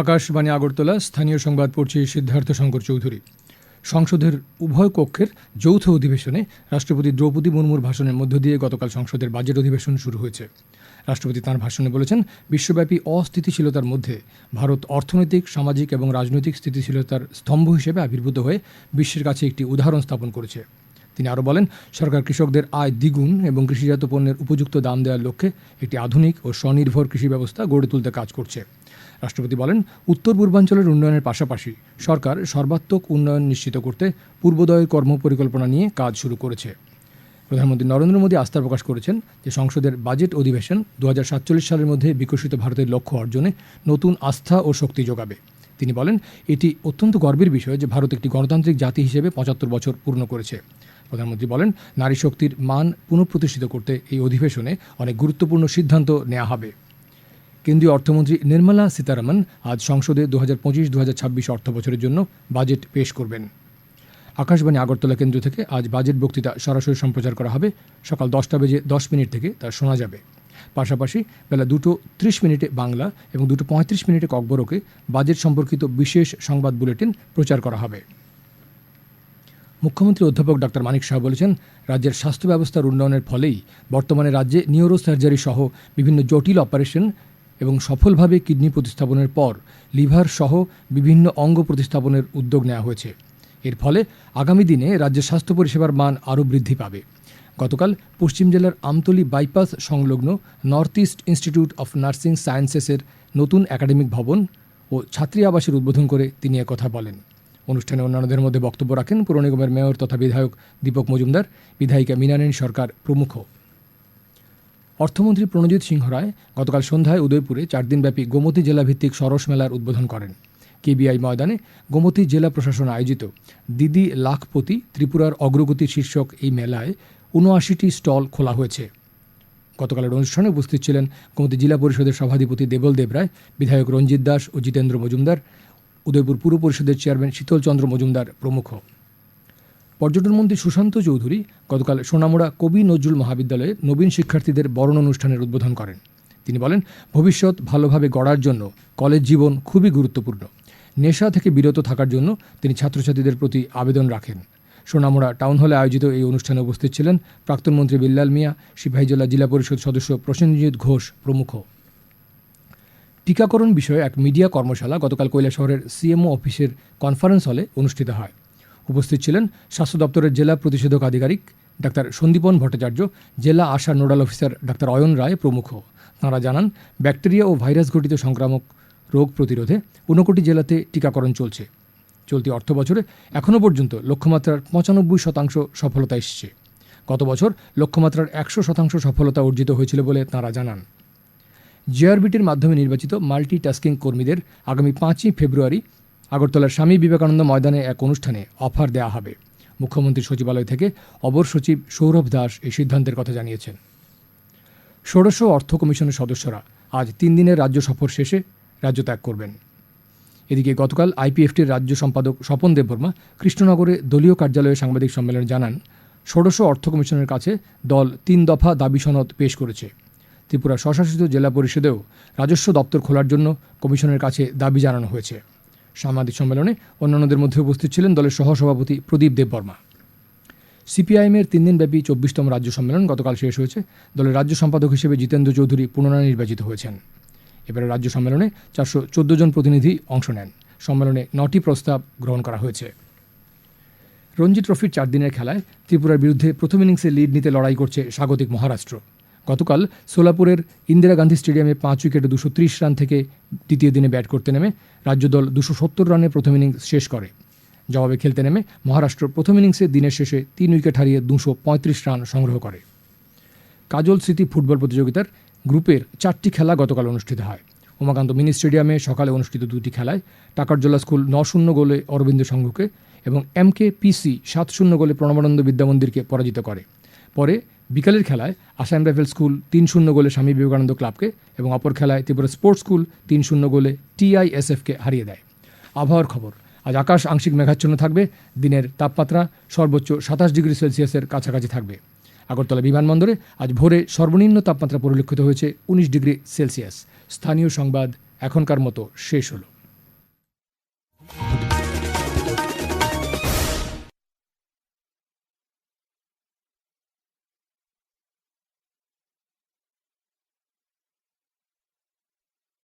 আকাশবাণী আগরতলা, স্থানীয় সংবাদ পড়ছি সিদ্ধার্থ শঙ্কর চৌধুরী। সংসদের উভয় কক্ষের যৌথ অধিবেশনে রাষ্ট্রপতি দ্রৌপদী মুর্মুর ভাষণের মধ্য দিয়ে গতকাল সংসদের বাজেট অধিবেশন শুরু হয়েছে। রাষ্ট্রপতি তাঁর ভাষণে বলেছেন, বিশ্বব্যাপী অস্থিতিশীলতার মধ্যে ভারত অর্থনৈতিক, সামাজিক এবং রাজনৈতিক স্থিতিশীলতার স্তম্ভ হিসেবে আবির্ভূত হয়ে বিশ্বের কাছে একটি উদাহরণ স্থাপন করেছে। তিনি আরও বলেন, সরকার কৃষকদের আয় দ্বিগুণ এবং কৃষিজাত পণ্যের উপযুক্ত দাম দেওয়ার লক্ষ্যে একটি আধুনিক ও স্বনির্ভর কৃষি ব্যবস্থা গড়ে তুলতে কাজ করছে। রাষ্ট্রপতি বলেন উত্তর পূর্বাঞ্চলের উন্নয়নের পাশাপাশি সরকার সর্বাত্মক উন্নয়ন নিশ্চিত করতে পূর্বোদয় কর্মপরিকল্পনা নিয়ে কাজ শুরু করেছে। প্রধানমন্ত্রী নরেন্দ্র মোদী আস্থা প্রকাশ করেছেন যে সংসদের বাজেট অধিবেশন দু হাজার সাতচল্লিশ সালের মধ্যে বিকশিত ভারতের লক্ষ্য অর্জনে নতুন আস্থা ও শক্তি যোগাবে। তিনি বলেন, এটি অত্যন্ত গর্বের বিষয় যে ভারত একটি গণতান্ত্রিক জাতি হিসেবে পঁচাত্তর বছর পূর্ণ করেছে। প্রধানমন্ত্রী বলেন, নারী শক্তির মান পুনঃপ্রতিষ্ঠিত করতে এই অধিবেশনে অনেক গুরুত্বপূর্ণ সিদ্ধান্ত নেওয়া হবে। কেন্দ্রীয় অর্থমন্ত্রী নির্মলা সীতারামন আজ সংসদে দু হাজার পঁচিশ ছাব্বিশ অর্থ বছরের জন্য বাজেট পেশ করবেন। আকাশবাণী আগরতলা কেন্দ্র থেকে আজ বাজেট বক্তৃতা সরাসরি সম্প্রচার করা হবে। সকাল দশটা বেজে দশ মিনিট থেকে তা শোনা যাবে। পাশাপাশি বেলা দুটো ত্রিশ মিনিটে বাংলা এবং দুটো পঁয়ত্রিশ মিনিটে ককবরকে বাজেট সম্পর্কিত বিশেষ সংবাদ বুলেটিন প্রচার করা হবে। মুখ্যমন্ত্রী অধ্যাপক ডক্টর মানিক শাহ বলেছেন, রাজ্যের স্বাস্থ্য ব্যবস্থার উন্নয়নের ফলেই বর্তমানে রাজ্যে নিউরো সার্জারি সহ বিভিন্ন জটিল অপারেশন এবং সফলভাবে কিডনি প্রতিস্থাপনের পর লিভার সহ বিভিন্ন অঙ্গ প্রতিস্থাপনের উদ্যোগ নেওয়া হয়েছে। এর ফলে আগামী দিনে রাজ্যের স্বাস্থ্য পরিষেবার মান আরও বৃদ্ধি পাবে। গতকাল পশ্চিম জেলার আমতলি বাইপাস সংলগ্ন north east institute of nursing সায়েন্সেসের নতুন একাডেমিক ভবন ও ছাত্রী আবাসের উদ্বোধন করে তিনি কথা বলেন। অনুষ্ঠানে অন্যান্যদের মধ্যে বক্তব্য রাখেন পুর নিগমের মেয়র তথা বিধায়ক দীপক মজুমদার, বিধায়িকা মীনারায়ণ সরকার প্রমুখ। অর্থমন্ত্রী প্রণজিৎ সিংহ রায় গতকাল সন্ধ্যায় উদয়পুরে চার দিনব্যাপী গোমতী জেলাভিত্তিক সরস মেলার উদ্বোধন করেন। কেবিআই ময়দানে গোমতী জেলা প্রশাসন আয়োজিত দিদি লাখপতি ত্রিপুরার অগ্রগতি শীর্ষক এই মেলায় উনআশিটি স্টল খোলা হয়েছে। গতকালের অনুষ্ঠানে উপস্থিত ছিলেন গোমতী জেলা পরিষদের সভাধিপতি দেবল দেব রায়, বিধায়ক রঞ্জিত দাস ও জিতেন্দ্র মজুমদার, উদয়পুর পুর পরিষদের চেয়ারম্যান শীতলচন্দ্র মজুমদার প্রমুখ। পর্যটনমন্ত্রী সুশান্ত চৌধুরী গতকাল সোনামুড়া কবি নজরুল মহাবিদ্যালয়ে নবীন শিক্ষার্থীদের বরণ অনুষ্ঠানের উদ্বোধন করেন। তিনি বলেন, ভবিষ্যৎ ভালোভাবে গড়ার জন্য কলেজ জীবন খুবই গুরুত্বপূর্ণ। নেশা থেকে বিরত থাকার জন্য তিনি ছাত্রছাত্রীদের প্রতি আবেদন রাখেন। সোনামুড়া টাউন হলে আয়োজিত এই অনুষ্ঠানে উপস্থিত ছিলেন প্রাক্তন মন্ত্রী বিল্লাল মিয়া, সিপাহীজলা জেলা পরিষদ সদস্য প্রসেনজিৎ ঘোষ প্রমুখ। টিকাকরণ বিষয়ে এক মিডিয়া কর্মশালা গতকাল শহরের সিএমও অফিসের কনফারেন্স হলে অনুষ্ঠিত হয়। উপস্থিত ছিলেন স্বাস্থ্য দপ্তরের জেলা প্রতিষেধক আধিকারিক ডাক্তার সন্দীপন ভট্টাচার্য, জেলা ASHA nodal officer doctor Ayan Roy প্রমুখ। তাঁরা জানান, ব্যাকটেরিয়া ও ভাইরাস ঘটিত সংক্রামক রোগ প্রতিরোধে ঊনকোটি জেলাতে টিকাকরণ চলছে। চলতি অর্থ বছরে এখনও পর্যন্ত লক্ষ্যমাত্রার পঁচানব্বই শতাংশ সফলতা এসেছে। গত বছর লক্ষ্যমাত্রার একশো শতাংশ সফলতা অর্জিত হয়েছিল বলে তাঁরা জানান। জেআরবিটির মাধ্যমে নির্বাচিত মাল্টি টাস্কিং কর্মীদের আগামী পাঁচই ফেব্রুয়ারি আগরতলার স্বামী বিবেকানন্দ ময়দানে এক অনুষ্ঠানে অফার দেওয়া হবে। মুখ্যমন্ত্রী সচিবালয় থেকে অবর সচিব সৌরভ দাস এই সিদ্ধান্তের কথা জানিয়েছেন। ষোড়শ অর্থ কমিশনের সদস্যরা আজ তিন দিনের রাজ্য সফর শেষে রাজ্য ত্যাগ করবেন। এদিকে গতকাল আইপিএফটির রাজ্য সম্পাদক স্বপন দেববর্মা কৃষ্ণনগরে দলীয় কার্যালয়ে সাংবাদিক সম্মেলনে জানান, ষোড়শ অর্থ কমিশনের কাছে দল তিন দফা দাবি সনদ পেশ করেছে। ত্রিপুরা স্বশাসিত জেলা পরিষদেও রাজস্ব দপ্তর খোলার জন্য কমিশনের কাছে দাবি জানানো হয়েছে। সাংবাদিক সম্মেলনে অন্যান্যদের মধ্যে উপস্থিত ছিলেন দলের সহসভাপতি প্রদীপ দেববর্মা সিপিআইএমের তিন দিনব্যাপী চব্বিশতম রাজ্য সম্মেলন গতকাল শেষ হয়েছে। দলের রাজ্য সম্পাদক হিসেবে জিতেন্দ্র চৌধুরী পুনরায় নির্বাচিত হয়েছেন। এবারে রাজ্য সম্মেলনে চারশো চোদ্দ জন প্রতিনিধি অংশ নেন। সম্মেলনে নটি প্রস্তাব গ্রহণ করা হয়েছে। রঞ্জি ট্রফির চার দিনের খেলায় ত্রিপুরার বিরুদ্ধে প্রথম ইনিংসে লিড নিতে লড়াই করছে স্বাগতিক মহারাষ্ট্র। গতকাল সোলাপুরের ইন্দিরা গান্ধী স্টেডিয়ামে পাঁচ উইকেটে দুশো রান থেকে দ্বিতীয় দিনে ব্যাট করতে নেমে রাজ্য দল দুশো সত্তর রানে প্রথম ইনিংস শেষ করে। জবাবে খেলতে নেমে মহারাষ্ট্র প্রথম ইনিংসে দিনের শেষে তিন উইকেট হারিয়ে দুশো রান সংগ্রহ করে। কাজল স্মৃতি ফুটবল প্রতিযোগিতার গ্রুপের চারটি খেলা গতকাল অনুষ্ঠিত হয়। উমাকান্ত মিনি স্টেডিয়ামে সকালে অনুষ্ঠিত দুটি খেলায় টাকারজোলা স্কুল ন শূন্য গোলে অরবিন্দ সংঘকে এবং এম কে পিসি সাত শূন্য গোলে প্রণবানন্দ বিদ্যামন্দিরকে পরাজিত করে। পরে বিকালের খেলায় আসাম রাইফেল স্কুল তিন শূন্য গোলে স্বামী বিবেকানন্দ ক্লাবকে এবং অপর খেলায় ত্রিপুরা স্পোর্টস স্কুল তিন শূন্য গোলে টিআইএসএফকে হারিয়ে দেয়। আবহাওয়ার খবর, আজ আকাশ আংশিক মেঘাচ্ছন্ন থাকবে, দিনের তাপমাত্রা সর্বোচ্চ সাতাশ ডিগ্রি সেলসিয়াসের কাছাকাছি থাকবে। আগরতলা বিমানবন্দরে আজ ভোরে সর্বনিম্ন তাপমাত্রা পরিলক্ষিত হয়েছে উনিশ ডিগ্রি সেলসিয়াস। স্থানীয় সংবাদ এখনকার মতো শেষ হলো।